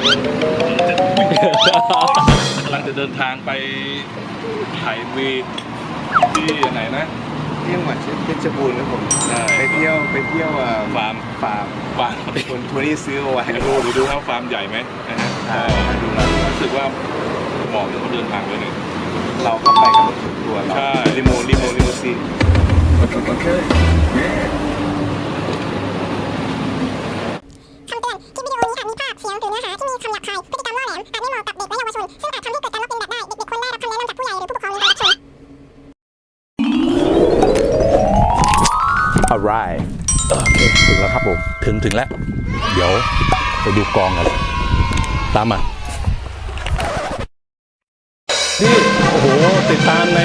งกำลังจะเดินทางไปถ่ายวีที่ไหนนะที่จังหวัดเพชรบูรณ์ครับผมใช่ไปเที่ยวไปเที่ยวอ่าฟาร์มฟาร์มฟาร์มคนทัวรี่ซื้อเอาไว้ดูดูดูว่าฟาร์มใหญ่ไหมนะฮะใช่ก็ดูแล้วรู้สึกว่าเหมาะกับเขาเดินทางไปเลยเราก็ไปกับรถส่วนตัวเราใช่ลิโมลิโมลิโมซีนค ครับผม ถึงถึงแล้ว เดี๋ยวไปดูกองกัน ตามมาพี่โอ้โหติดตามใน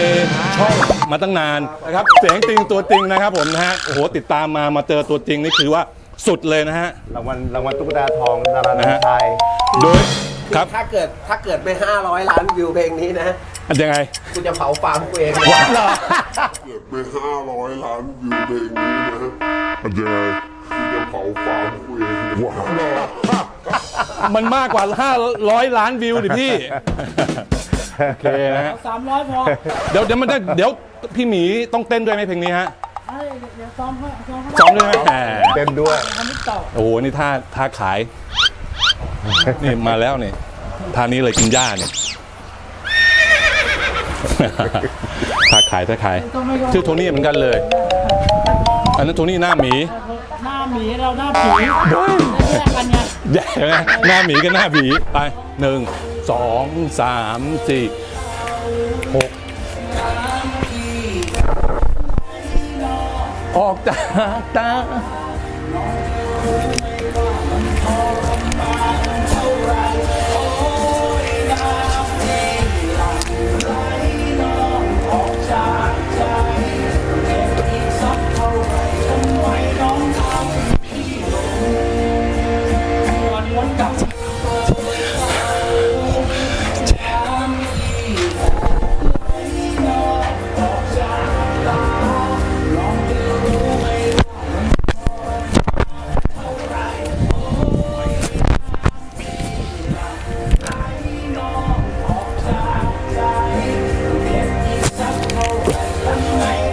ช่องมาตั้งนานนะครับเสียงจริงตัวจริงนะครับผมนะฮะโอ้โหติดตามมามาเจอตัวจริงนี่คือว่าสุดเลยนะฮะรางวัลรางวัลตุ๊กตาทองดารานะฮะชายโดยครับ ถ้าเกิดถ้าเกิดไม่500 ล้านวิวเพลงนี้นะ ยังไงกูจะเผาฟาร์มกูเองว้าวเหรอเกิดไปห้าร้อยล้านวิวเพลงนี้นะมันยังไงกูจะเผาฟาร์มกูเองว้าวมันมากกว่า 500 ล้านวิวดิพี่ โอเคนะฮะสามร้อยพอเดี๋ยวเดี๋ยวมันจะเดี๋ยวพี่หมีต้องเต้นด้วยไหมเพลงนี้ฮะเอ้ยเดี๋ยวซ้อมให้ซ้อมให้ซ้อมด้วยไหมแหมเต้นด้วย ทำนิดต่อโอ้โห นี่ท่าท่าขาย นี่มาแล้วนี่ท่านี้เลยกินหญ้าเนี่ย ท่าขายท่าขายต้องไม่ก็ชื่อโทนี่เหมือนกันเลย อันนั้นโทนี่หน้าหมี หน้าหมีเราหน้าผีแยกกันไงแย่ไหมหน้าหมีกับหน้าผีไปหนึ่งสองสามสี่หกออกจากตา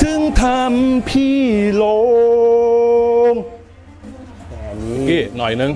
ถึงทำพี่ลง กี้หน่อยนึง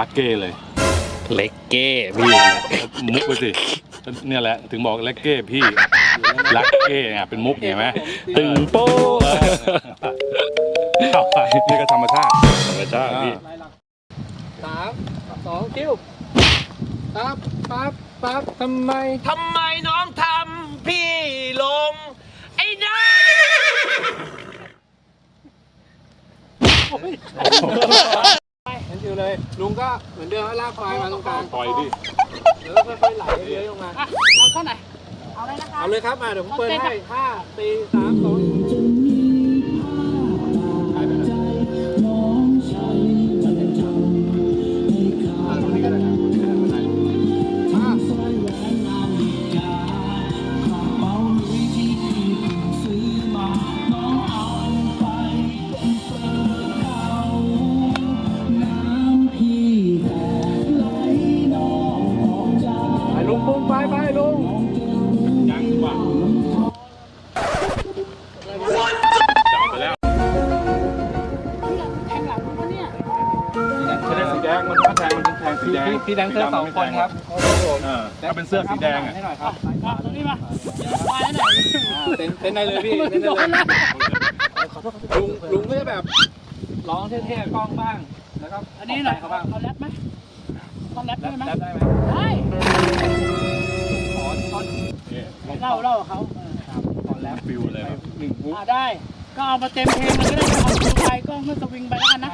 ลักเก้เลยเล็กเก้พี่มุกไปสิเนี่ยแหละถึงบอกลักเก้พี่ลักเก้อะเป็นมุกเห็นไหมตึงโป้เอาไปนี่ก็ธรรมชาติธรรมชาติพี่สามสองคิวปั๊บปั๊บปั๊บทำไมทำไมน้องทำพี่ลง ไอ้น้าเห็นอยู่เลยลุงก็เหมือนเดิมลากควายมาตรงกลางปล่อยดิเดี๋ยวค่อยๆไหลเลื้อยลงมา เอาเข้าไหนเอาเลยนะคะเอาเลยครับมาเดี๋ยวผมเปิดให้ห้าสี่สามสอง พี่แดนเซอร์สองคนครับเออถ้าเป็นเสื้อสีแดงอะให้หน่อยครับตรงนี้มาไปแล้วหน่อยเต้นเต้นได้เลยพี่เต้นได้เลยลุงลุงก็จะแบบร้องเท่ๆกล้องบ้างแล้วก็อันนี้หน่อยเขาบ้างเอาแรปไหมต้องแรปแรได้ปไหมแรปได้ไหมได้ขอท่อนเล่าเล่าเขาขอแรปฟิวเลยครับหนึ่งบุ๊กอ่าได้ ก็เอามาเต็มเพลงเลยก็ได้เอาดูไปก็เมื่อสวิงไปแล้วกันนะ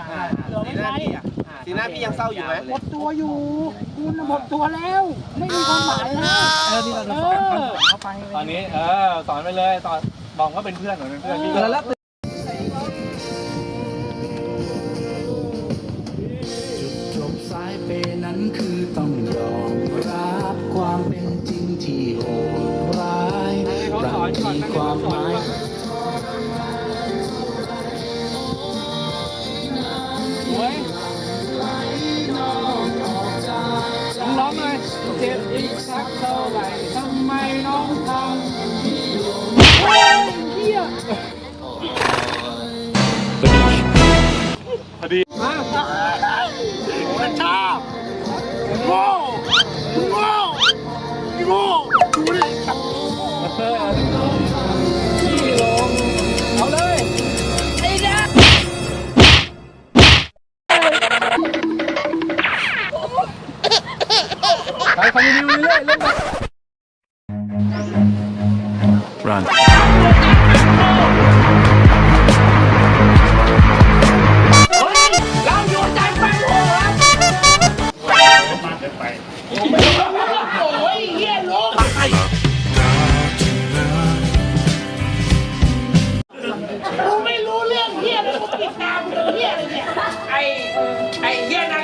เหลือไม่ใช้ สีหน้าพี่ยังเศร้าอยู่ไหมหมดตัวอยู่ คุณน่ะหมดตัวแล้ว ไม่มีความหมายแล้วเออที่เราจะสอนเขาไปตอนนี้เออสอนไปเลยสอนบอกว่าเป็นเพื่อนเหมือนเป็นเพื่อนพี่ก็ แล้ว อีกสั ไปคอนติเนียเรื่อยๆเล่นไปเราอยู่ใจไปโอ้โอ้ยเฮียลูกกูไม่รู้เรื่องเฮียแล้วกูติดตามเรื่องเฮียอะไรเนี่ย ไอ้ ไอ้เหี้ยนั่น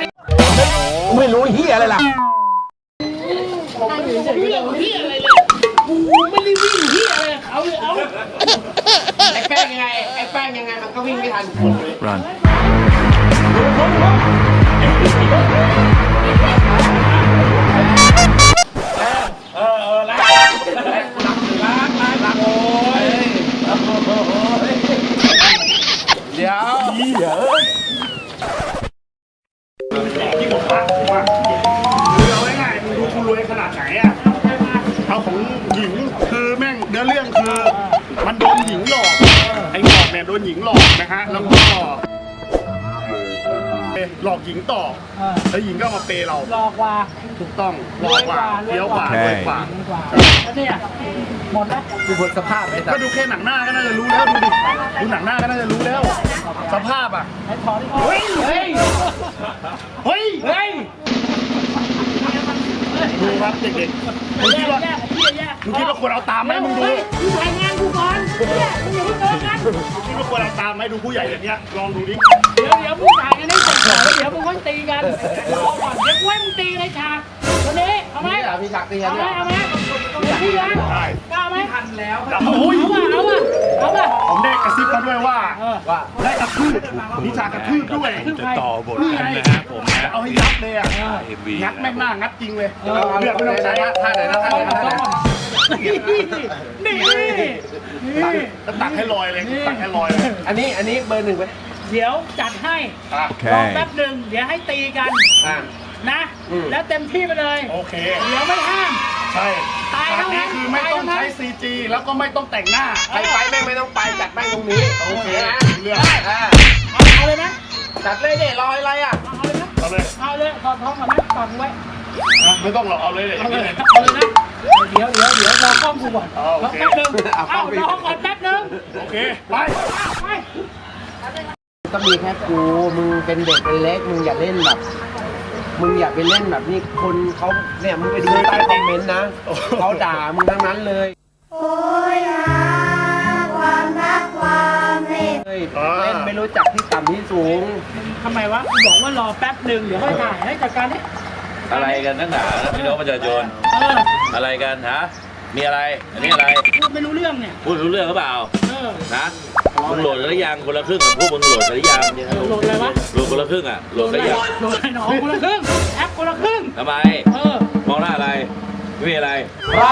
ไม่รู้เฮียอะไรเลย แล้วหญิงก็มาเปย์เราหลอกว่าถูกต้องหลอกกว่าเลี้ยวกว่ารวยกว่า ดีกว่าแล้วเนี่ยหมดแล้วดูบนสภาพไอ้สัก็ดูแค่หนังหน้าก็น่าจะรู้แล้วดูดิดูหนังหน้าก็น่าจะรู้แล้ว สภาพอะ ไอ้ถอนที่เฮ้ย เฮ้ย เฮ้ย เฮ้ย ดูครับเด็กๆมึงแยคิดกว่าแยกเฮียแยกมึงคิดว่าควรเอาตามไหมมึงดูเฮ้ยมึงถ่ายงานกูก่อนเนี่ยมึงอย่าเพิ่งเลิกกันมึงคิดว่าควรเอาตามไหมดูผู้ใหญ่อย่างเงี้ยลองดูดิ เดี๋ยวเดี๋ยวมึงถ่ายกันให้เสร็จก่อนแล้ว เดี๋ยวมึงค่อยตีกันรอก่อนเดี๋ยวกูให้มึงตีเลยฉากวันนี้เอาไหมนี่เหรอพี่ฉากเตียนเอาไหมเนี่ยเอาไหมเดี๋ยวพี่ยังได้กล้าไหมทันแล้วโอ้ยเอาป่ะเอาป่ะเอาป่ะผมได้กระซิบมาด้วยว่าว่าได้กระทืบนิชากระทืบด้วยจะต่อบทกันนะฮะผมนะเอาให้ยับเลยอะเอ็มวีงัดแม่งหน้างัดจริงเลยเลืเลืออดดไม่ไม่ต้ต้อองงใช้ใช้นะท่าไหนนะท่าไหนนะท่าไหนนะนี่นี่ก็ตักให้ลอยเลยตักให้ลอยเลยอันนี้อันนี้เบอร์หนึ่งไป เดี๋ยวจัดให้อะ รอแป๊บหนึ่งเดี๋ยวให้ตีกันอ่านะแล้วเต็มที่ไปเลย โอเค เดี๋ยวไม่ห้าม ใช่ตายฉากเท่านั้นี้นคือไม่ต้องตายเท่านั้นใช้ CG แล้วก็ไม่ต้องแต่งหน้าใครไปแม่งไม่ต้องไปจัดแม่งตรงนี้โอเคนะเรื่องอ่าเอาเอาเลยนะจัดเลยเนี่ยรออะไรอะ เอาเลยนะเอาเลยเอาเลยถอดท้องก่อนนะถอดไว้อะไม่ต้องหรอกเอาเลยเลยเอาเลยเอาเลยนะเดี๋ยวเดี๋ยวเดี๋ยวรอกล้องกูก่อนอ๋อโอรอเค แป๊บนึงเอารอก่อนแป๊บนึงโอเค ไป เอาไป ก็มีแค่กู มึงเป็นเด็กเป็นเล็ก มึงอย่าเล่นแบบ มึงอย่าไปเล่นแบบนี้คนเขาเนี่ยมึงไปดูใต้คอมเมนต์นะเขาด่ามึงทั้งนั้นเลยเฮ้ยเล่นไม่รู้จักที่ต่ำที่สูง ทำไมวะกูบอกว่ารอแป๊บนึงเดี๋ยวค่อยถ่ายให้จัดการนี่อะไรกันนักหนานะพี่น้องประชาชนเอออะไรกันฮะมีอะไรอันนี้อะไร พูดไม่รู้เรื่องเนี่ย พูดรู้เรื่องหรือเปล่าเออ นะมึงโหลดกันหรือยังคนละครึ่งกับพวกมึงโหลดกันหรือยังโหลดอะไรวะโหลดคนละครึ่งอะโหลดกันยังโหลดอะไรหนอคนละครึ่งแอปคนละครึ่งทำไมเออมองหน้าอะไรไม่มีอะไรใคร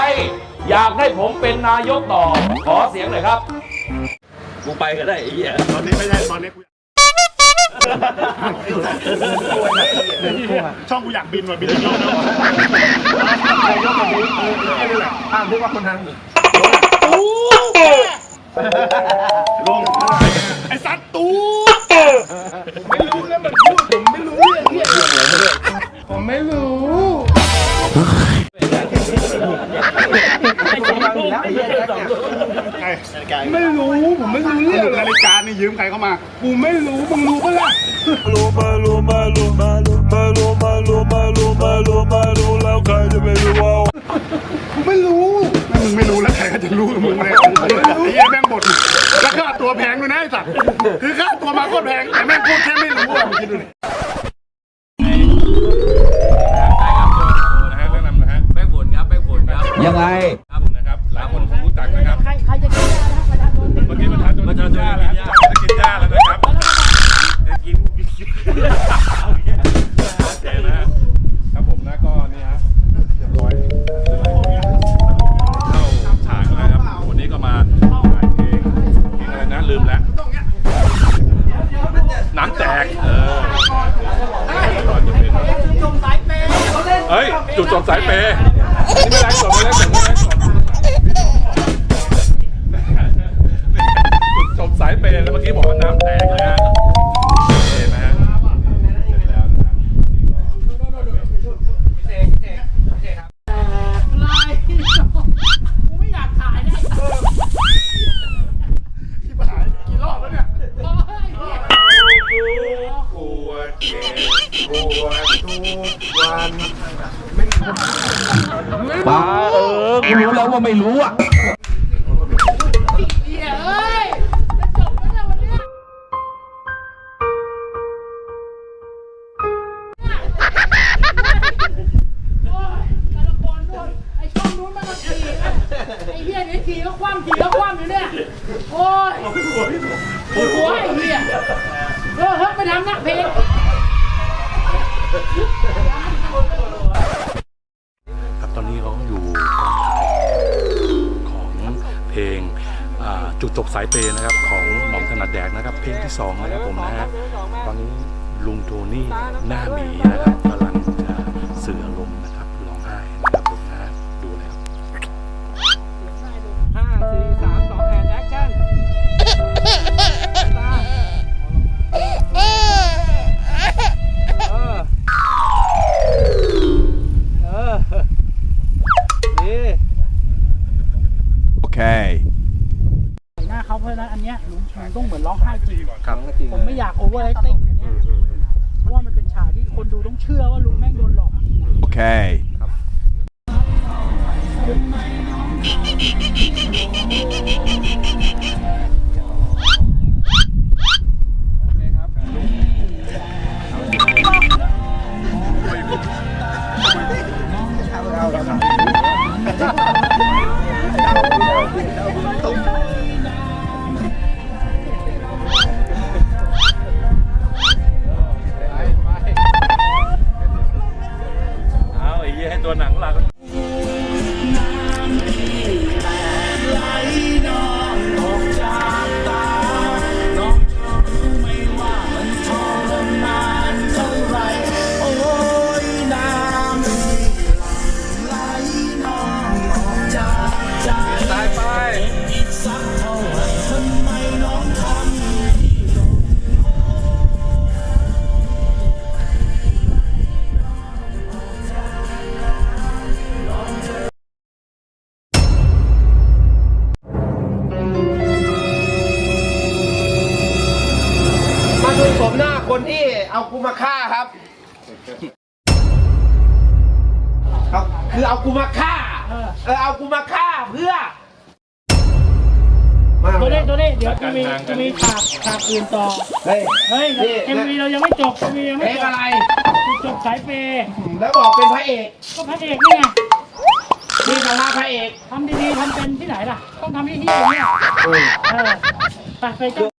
อยากได้ผมเป็นนายกต่อ ขอเสียงหน่อยครับกูไปก็ได้ไอ้เหี้ยตอนนี้ไม่ใช่ตอนนี้กูช่องกูอยากบินว่ะบินอีกรอบแล้วว่ะใครยกแบบนี้เออเออนี่แหละอ้าวนึกว่าคนนั้น ลงไอ้สัตว์ตูดไม่รู้แล้วมันพูดผมไม่รู้เรื่องเนี่ยผมไม่รู้ไม่รู้ผมไม่รู้เรื่อง นาฬิกานี่ยืมใครเข้ามา กูไม่รู้ รก็จะรู้กับมึงเลยไอ้เหี้ยแม่งบ่นแล้วค่าตัวแพงด้วยนะไอ้สัตว์คือค่าตัวมาก็แพงแต่แม่งพูดแค่ไม่รู้อะมึงคิดดูดินะฮะแนะนำนะฮะแป้งฝุ่นครับแป้งฝุ่นครับยังไง ครับผมนะครับหลายคนคงรู้จักนะครับใครใครจะกินได้นะประชาชนเมื่อกี้ประชาชนกินหญ้าแล้วจะกินหญ้าแล้วนะครับกินโอเคนะฮะครับผมนะก็นี่ฮะ คนด้วยไอ้ช่องนู้อะไอ้เหี้ยเดี๋ยวขี่ก็คว่ำขี่ก็คว่ำอยู่เนี่ย โอ้ยปวดหัวไอ้เหี้ยเออเฮ้ยไปทำนักเพลง จบสายเปย์นะครับของหม่อมถนัดแดกนะครับ เพลงที่สองนะครับผมนะฮะตอนนี้ลุงโทนี่หน้าหมีนะครับกำลังจะสื่ออารมณ์นะครับร้องไห้นะครับผมนะดูเลยครับห้าสี่ ฉะนั้นอันเนี้ยลุงลุงต้องเหมือนร้องไห้จริงครับผมไม่อยากโอเวอร์แอคติ้งอันเนี้ยเพราะว่ามันเป็นฉากที่คนดูต้องเชื่อว่าลุงแม่งโดนหลอกจริงเอา คือเอากูมาฆ่าเออเอากูมาฆ่าเพื่อ มาๆตัวนี้ตัวนี้เดี๋ยวจะมีจะมีฉากฉากอื่นต่อ เฮ้ยเฮ้ยนี่เอ็มวีเรายังไม่จบเอ็มวียังเพไม่ลงจบอะไรจุดจบสายเปย์แล้วบอกเป็นพระเอกก็พระเอกนี่ไงนี่สาระพระเอกทำดีๆทำเป็นที่ไหนล่ะ ต้องทำที่ที่อย่างเนี้ยเออเออไปไปเจ้า